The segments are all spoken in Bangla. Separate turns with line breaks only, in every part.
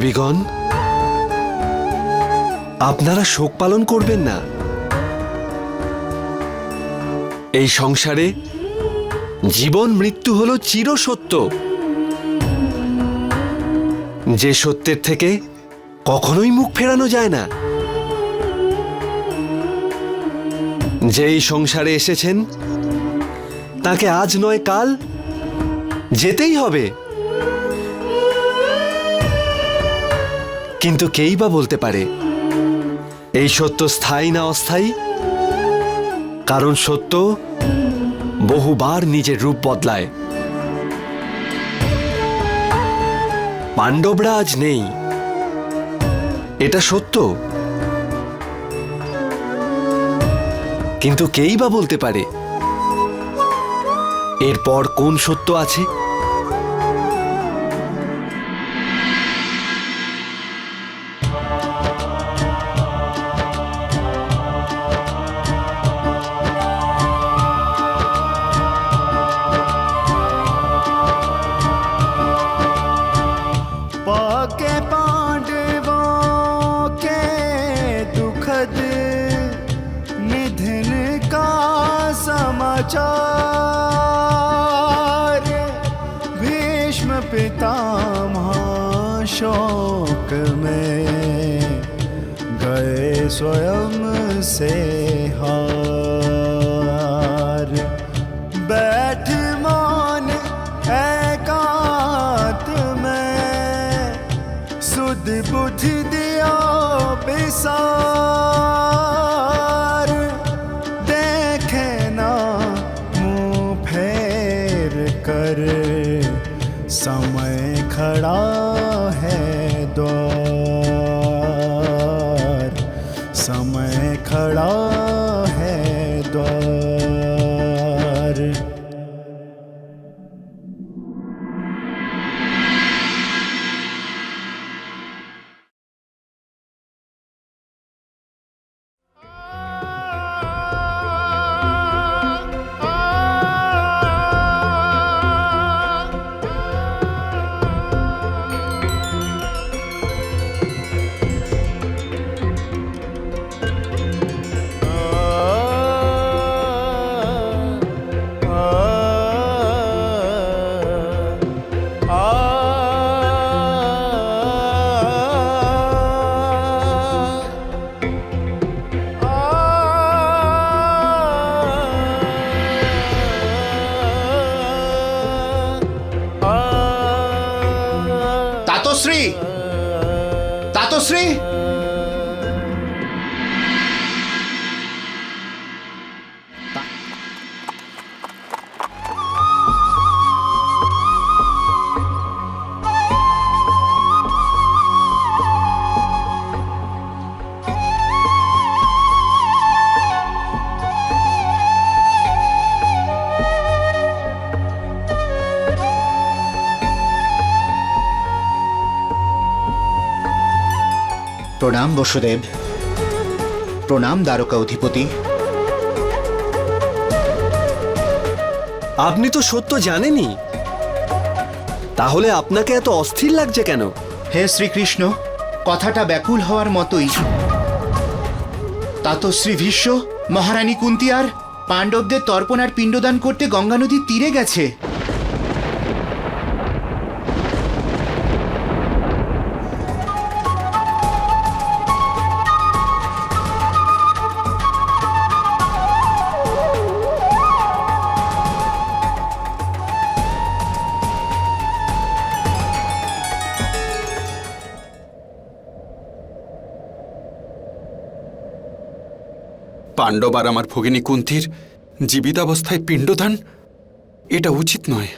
দেবীগণ, আপনারা শোক পালন করবেন না। এই সংসারে জীবন মৃত্যু হলো চিরসত্য। যে সত্যের থেকে কখনোই মুখ ফেরানো যায় না। যেই সংসারে এসেছেন, তাকে আজ নয় কাল যেতেই হবে। কিন্তু কেই বা বলতে পারে? এই সত্য স্থায়ী না অস্থায়ী? কারণ সত্য বহুবার নিজের রূপ বদলায়। পাণ্ডবরা আজ নেই। এটা সত্য? কিন্তু কেই বা বলতে পারে? এরপর কোন সত্য আছে?
समाचार भीष्म पितामह शोक में गए स्वयं से।
তাতশ্রী প্রণাম বসুদেব। প্রণাম দ্বারকা অধিপতি
আপনি তো সত্য জানেনই। তাহলে আপনাকে এত অস্থির লাগছে কেন?
হে শ্রীকৃষ্ণ কথাটা ব্যাকুল হওয়ার মতোই। তা তো শ্রী ভীষ্ম মহারানী কুন্তি আর পাণ্ডবদের তর্পণ আর পিণ্ডদান করতে গঙ্গা নদীর তীরে গেছে।
পাণ্ডব আর আমার ভগিনী কুন্তির জীবিতাবস্থায় পিণ্ডদান? এটা উচিত নয়।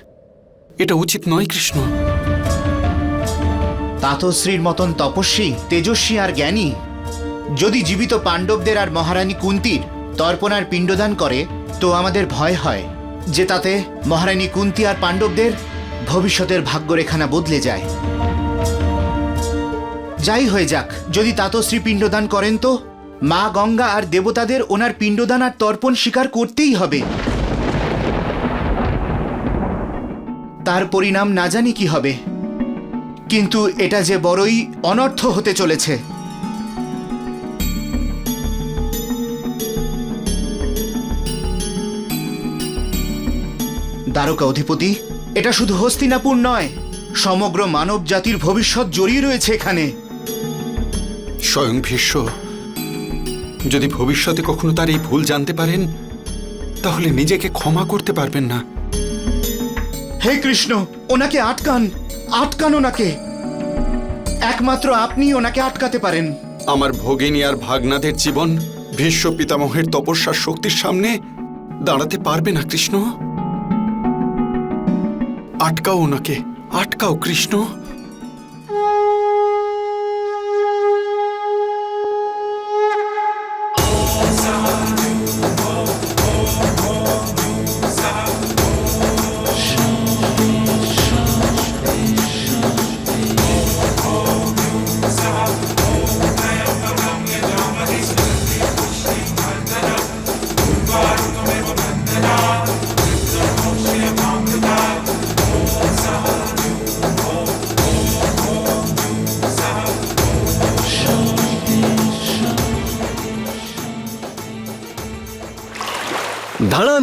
এটা উচিত নয়, কৃষ্ণ।
তাতশ্রীর মতন তপস্বী, তেজস্বী আর জ্ঞানী, যদি জীবিত পাণ্ডবদের আর মহারানী কুন্তির তর্পণ আর পিণ্ডদান করে, তো আমাদের ভয় হয় যে তাতে মহারানী কুন্তি আর পাণ্ডবদের ভবিষ্যতের ভাগ্যরেখানা বদলে যায়। যাই হয়ে যাক, যদি তাতশ্রী পিণ্ডদান করেন তো মা গঙ্গা আর দেবতাদের ওনার পিণ্ডদান আর তর্পণ স্বীকার করতেই হবে। তার পরিণাম না জানি কি হবে। কিন্তু এটা যে বড়ই অনর্থ হতে চলেছে। দ্বারকা অধিপতি, এটা শুধু হস্তিনাপুর নয়, সমগ্র মানব জাতির ভবিষ্যৎ জড়িয়ে রয়েছে এখানে।
স্বয়ং ভীষ্ম যদি ভবিষ্যতে কখনো তার এই ভুল জানতে পারেন তাহলে নিজেকে ক্ষমা করতে পারবেন না।
হে কৃষ্ণ ওনাকে আটকান। আটকান ওনাকে। একমাত্র আপনি ওনাকে আটকাতে পারেন।
আমার ভগিনী আর ভাগনাদের জীবন ভীষ্ম পিতামহের তপস্যার শক্তির সামনে দাঁড়াতে পারবে না কৃষ্ণ। আটকাও ওনাকে। আটকাও কৃষ্ণ।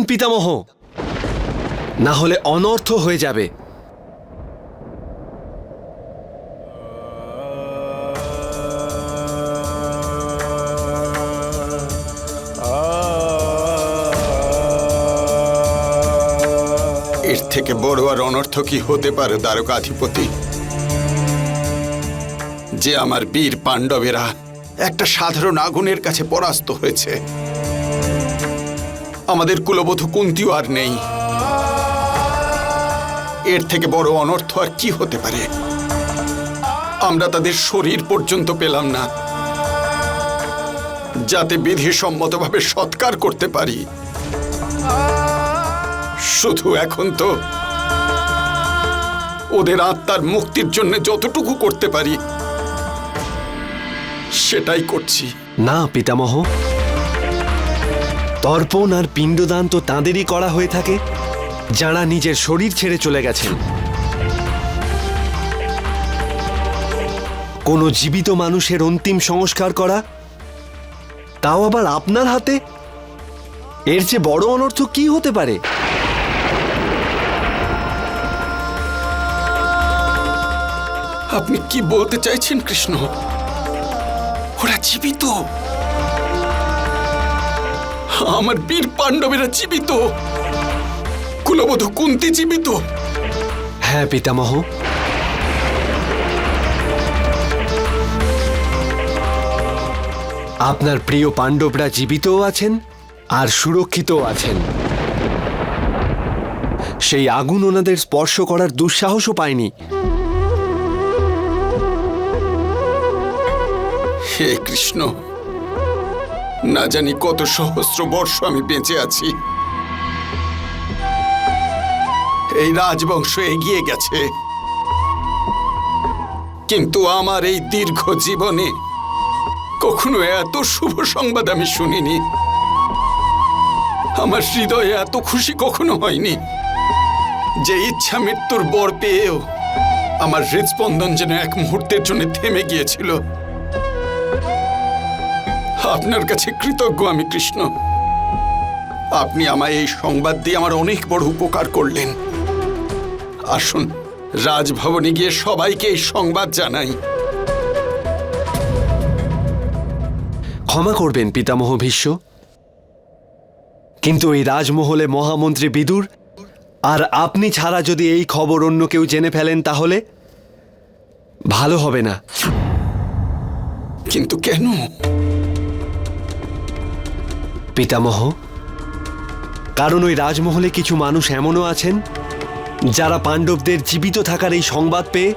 পিতামহ। না হলে অনর্থ হয়ে যাবে।
এর থেকে বড় আর অনর্থ কি হতে পারে, দ্বারকাধিপতি? যে আমার বীর পাণ্ডবেরা একটা সাধারণ আগুনের কাছে পরাস্ত হয়েছে। আমাদের কুলবধূ কুন্তিও আর নেই। এর থেকে বড় অনর্থ আর কি হতে পারে? আমরা তাদের শরীর পর্যন্ত পেলাম না। যাতে বিধিসম্মতভাবে সৎকার করতে পারি। শুধু এখন তো ওদের আত্মার মুক্তির জন্য যতটুকু করতে পারি, সেটাই করছি।
না, পিতামহ। তর্পণ আর পিণ্ডদান তো তাঁদেরই করা হয়ে থাকে, যারা নিজের শরীর ছেড়ে চলে গেছেন। কোনো জীবিত মানুষের অন্তিম সংস্কার করা, তাও আবার আপনার হাতে? এর চেয়ে বড় অনর্থ কি হতে পারে?
আপনি কি বলতে চাইছেন, কৃষ্ণ? ওরা জীবিত। আমার বীর পাণ্ডবেরা জীবিত। কুলবধূ কুন্তি জীবিত।
হ্যাঁ পিতামহ। আপনার প্রিয় পাণ্ডবরা জীবিতও আছেন আর সুরক্ষিতও আছেন। সেই আগুন ওনাদের স্পর্শ করার দুঃসাহসও পায়নি।
হে কৃষ্ণ না জানি কত সহস্র বর্ষ আমি বেঁচে আছি। এই রাজবংশ এগিয়ে গেছে। কিন্তু আমার এই দীর্ঘ জীবনে কখনো এত শুভ সংবাদ আমি শুনিনি। আমার হৃদয়ে এত খুশি কখনো হয়নি। যে ইচ্ছা মৃত্যুর বর পেয়েও আমার হৃদস্পন্দন যেন এক মুহূর্তের জন্য থেমে গিয়েছিল। আপনার কাছে কৃতজ্ঞ আমি কৃষ্ণ। আপনি আমায় এই সংবাদ দিয়ে আমার অনেক বড় উপকার করলেন। আসুন রাজভবনে গিয়ে সবাইকে এই সংবাদ জানাই।
ক্ষমা করবেন পিতামহ ভীষ্ম। কিন্তু এই রাজমহলে মহামন্ত্রী বিদুর আর আপনি ছাড়া যদি এই খবর অন্য কেউ জেনে ফেলেন তাহলে ভালো হবে না।
কিন্তু কেন?
পিতামহ। কারণ ওই রাজমহলে কিছু মানুষ এমনও আছেন যারা পাণ্ডবদের জীবিত থাকার এই সংবাদ পেয়ে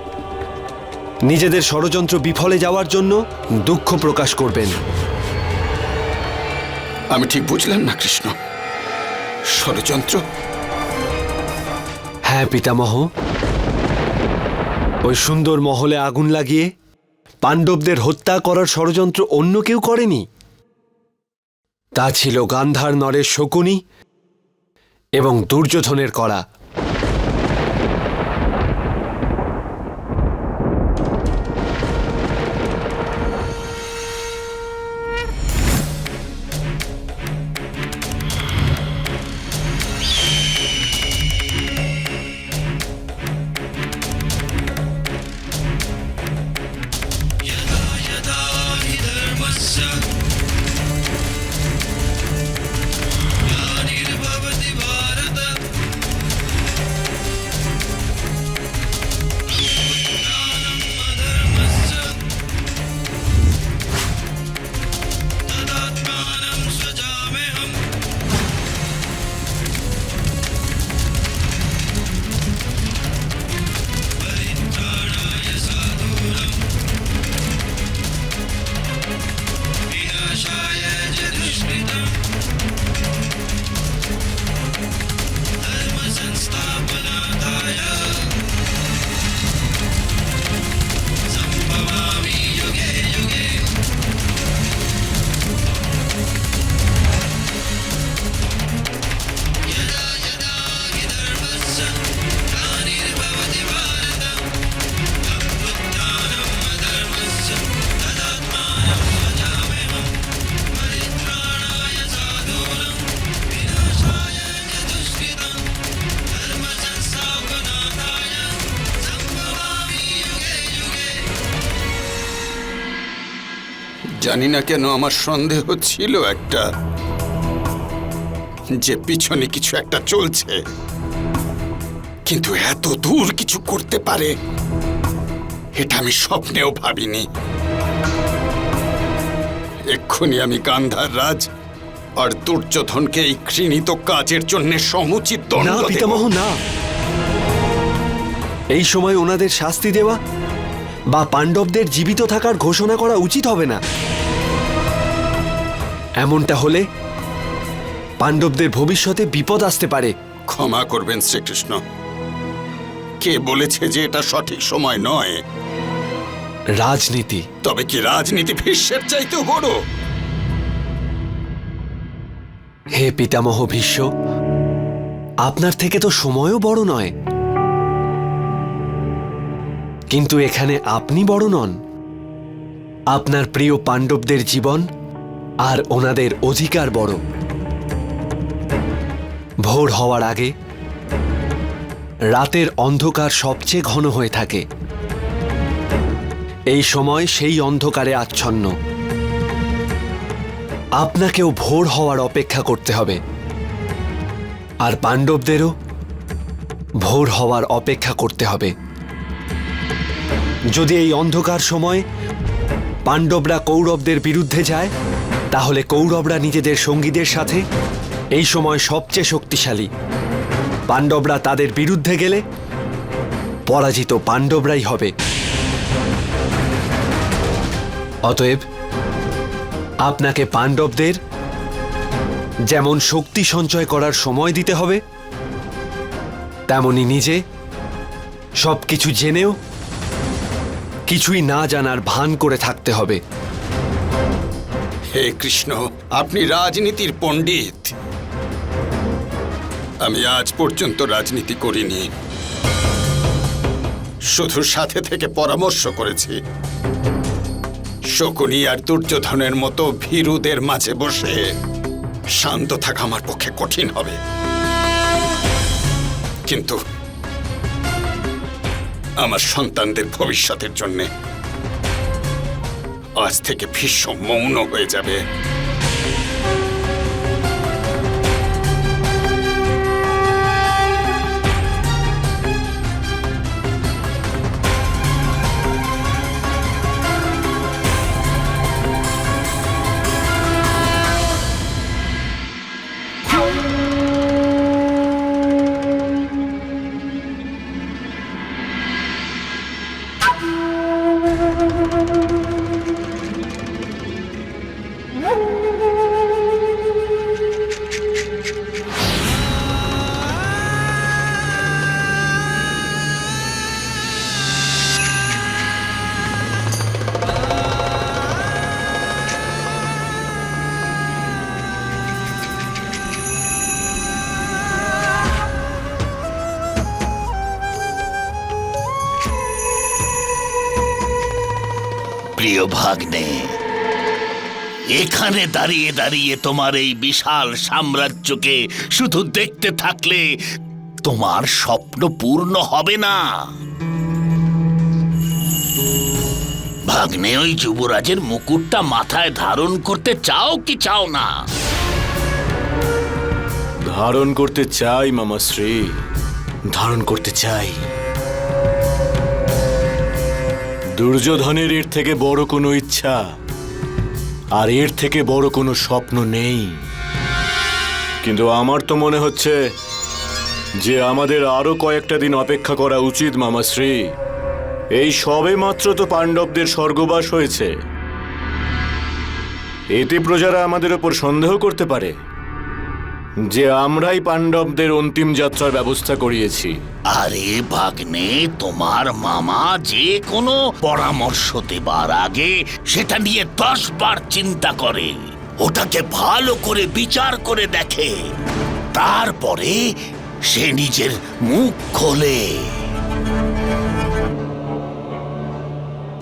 নিজেদের ষড়যন্ত্র বিফলে যাওয়ার জন্য দুঃখ প্রকাশ করবেন।
আমি ঠিক বুঝলাম না কৃষ্ণ। ষড়যন্ত্র?
হ্যাঁ পিতামহ। ওই সুন্দর মহলে আগুন লাগিয়ে পাণ্ডবদের হত্যা করার ষড়যন্ত্র অন্য কেউ করেনি? তা ছিল গান্ধার নরের শকুনি এবং দুর্যোধনের করা
জানি না কেন আমার সন্দেহ ছিল একটা যে পিছনে কিছু একটা চলছে। কিন্তু এত দূর কিছু করতে পারে এটা আমি স্বপ্নেও ভাবিনি। এক্ষুনি আমি গান্ধার রাজ আর দুর্যোধনকে এই ঘৃণিত কাজের জন্য সমুচিত
না পিতামহ না। এই সময় ওনাদের শাস্তি দেওয়া বা পাণ্ডবদের জীবিত থাকার ঘোষণা করা উচিত হবে না। এমনটা হলে পাণ্ডবদের ভবিষ্যতে বিপদ আসতে পারে।
ক্ষমা করবেন শ্রীকৃষ্ণ। কে বলেছে যে এটা সঠিক সময় নয়?
রাজনীতি।
তবে কি রাজনীতি ভীষ্মের চাইতে বড়?
হে পিতামহ ভীষ্ম আপনার থেকে তো সময়ও বড় নয়। কিন্তু এখানে আপনি বড় নন। আপনার প্রিয় পাণ্ডবদের জীবন আর ওনাদের অধিকার বড়। ভোর হওয়ার আগে রাতের অন্ধকার সবচেয়ে ঘন হয়ে থাকে। এই সময় সেই অন্ধকারে আচ্ছন্ন। আপনাকেও ভোর হওয়ার অপেক্ষা করতে হবে। আর পাণ্ডবদেরও ভোর হওয়ার অপেক্ষা করতে হবে। যদি এই অন্ধকার সময় পাণ্ডবরা কৌরবদের বিরুদ্ধে যায় তাহলে কৌরবরা নিজেদের সঙ্গীদের সাথে এই সময় সবচেয়ে শক্তিশালী। পাণ্ডবরা তাদের বিরুদ্ধে গেলে পরাজিত পাণ্ডবরাই হবে। অতএব আপনাকে পাণ্ডবদের যেমন শক্তি সঞ্চয় করার সময় দিতে হবে, তেমনি নিজে সবকিছু জেনেও কিছুই না জানার ভান করে থাকতে হবে।
হে কৃষ্ণ, আপনি রাজনীতির পণ্ডিত। আমি আজ পর্যন্ত রাজনীতি করিনি। শুধু সাথে থেকে পরামর্শ করেছি। শকুনি আর দুর্যোধনের মতো ভীরুদের মাঝে বসে শান্ত থাকা আমার পক্ষে কঠিন হবে। কিন্তু আমার সন্তানদের ভবিষ্যতের জন্যে আজ থেকে ভীষণ মৌন হয়ে যাবে।
প্রিয় ভাগ্নে, এখানে দাঁড়িয়ে দাঁড়িয়ে তোমার এই বিশাল সাম্রাজ্যকে শুধু দেখতে থাকলে তোমার স্বপ্ন পূর্ণ হবে না। ভাগ্নে, ওই যুবরাজের মুকুটটা মাথায় ধারণ করতে চাও কি চাও না?
ধারণ করতে চাই মামাশ্রী ধারণ করতে চাই। দুর্যোধনের এর থেকে বড় কোনো ইচ্ছা আর এর থেকে বড় কোনো স্বপ্ন নেই। কিন্তু আমার তো মনে হচ্ছে যে আমাদের আরও কয়েকটা দিন অপেক্ষা করা উচিত মামাশ্রী এই সবে মাত্র তো পাণ্ডবদের স্বর্গবাস হয়েছে। এতে প্রজারা আমাদের ওপর সন্দেহ করতে পারে। যে আমরাই পাণ্ডবদের অন্তিম যাত্রার ব্যবস্থা করিয়েছি।
আরে ভাগ্নে, তোমার মামা যে কোনো পরামর্শ দেবার আগে সেটা নিয়ে দশ বার চিন্তা করে। ওটাকে ভালো করে বিচার করে দেখে। তারপরে সে নিজের মুখ খোলে।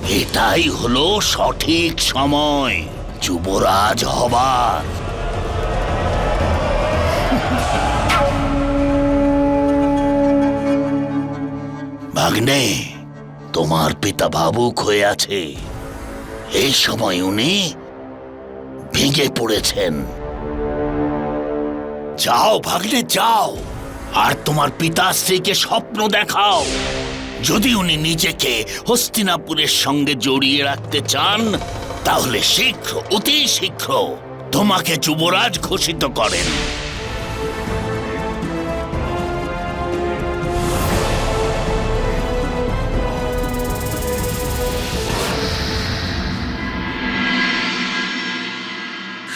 এটাই হলো সঠিক সময়, যুবরাজ হবার। ভাগ্নে, তোমার পিতা ভাবুক হয়ে আছে। এই সময় উনি ভেঙে পড়েছেন। যাও ভাগ্নে, যাও, আর তোমার পিতা স্ত্রীকে স্বপ্ন দেখাও। যদি উনি নিজেকে হস্তিনাপুরের সঙ্গে জড়িয়ে রাখতে চান, তাহলে শীঘ্র, অতি শীঘ্র তোমাকে যুবরাজ ঘোষিত করেন।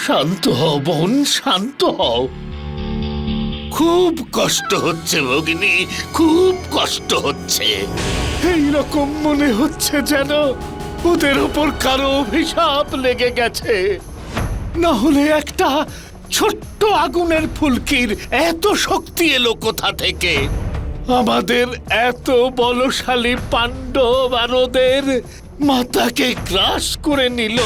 শান্ত হও, বোন, শান্ত হও। খুব কষ্ট হচ্ছে, ভগিনী, খুব কষ্ট হচ্ছে।
এইরকম মনে হচ্ছে যেন ওদের ওপর কারও অভিশাপ লেগে গেছে। না হলে একটা ছোট্ট আগুনের ফুলকির এত শক্তি এলো কোথা থেকে? আমাদের এত বলশালী পাণ্ডব আর ওদের মাথাকে গ্রাস করে নিল।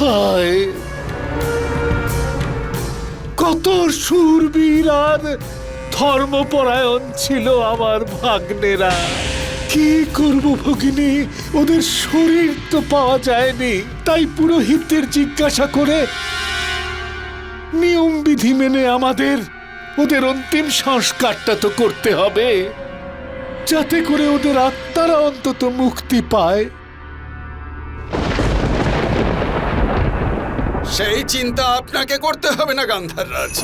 হায়। কত সুরবীর আর ধর্মপরায়ণ ছিল আমার ভাগ্নেরা। কি করব ভগিনী? ওদের শরীর তো পাওয়া যায়নি। তাই পুরোহিতদের জিজ্ঞাসা করে নিয়ম বিধি মেনে আমাদের, ওদের অন্তিম সংস্কারটা তো করতে হবে। যাতে করে ওদের আত্মারা অন্তত মুক্তি পায়।
সেই চিন্তা আপনাকে করতে হবে না গান্ধাররাজ।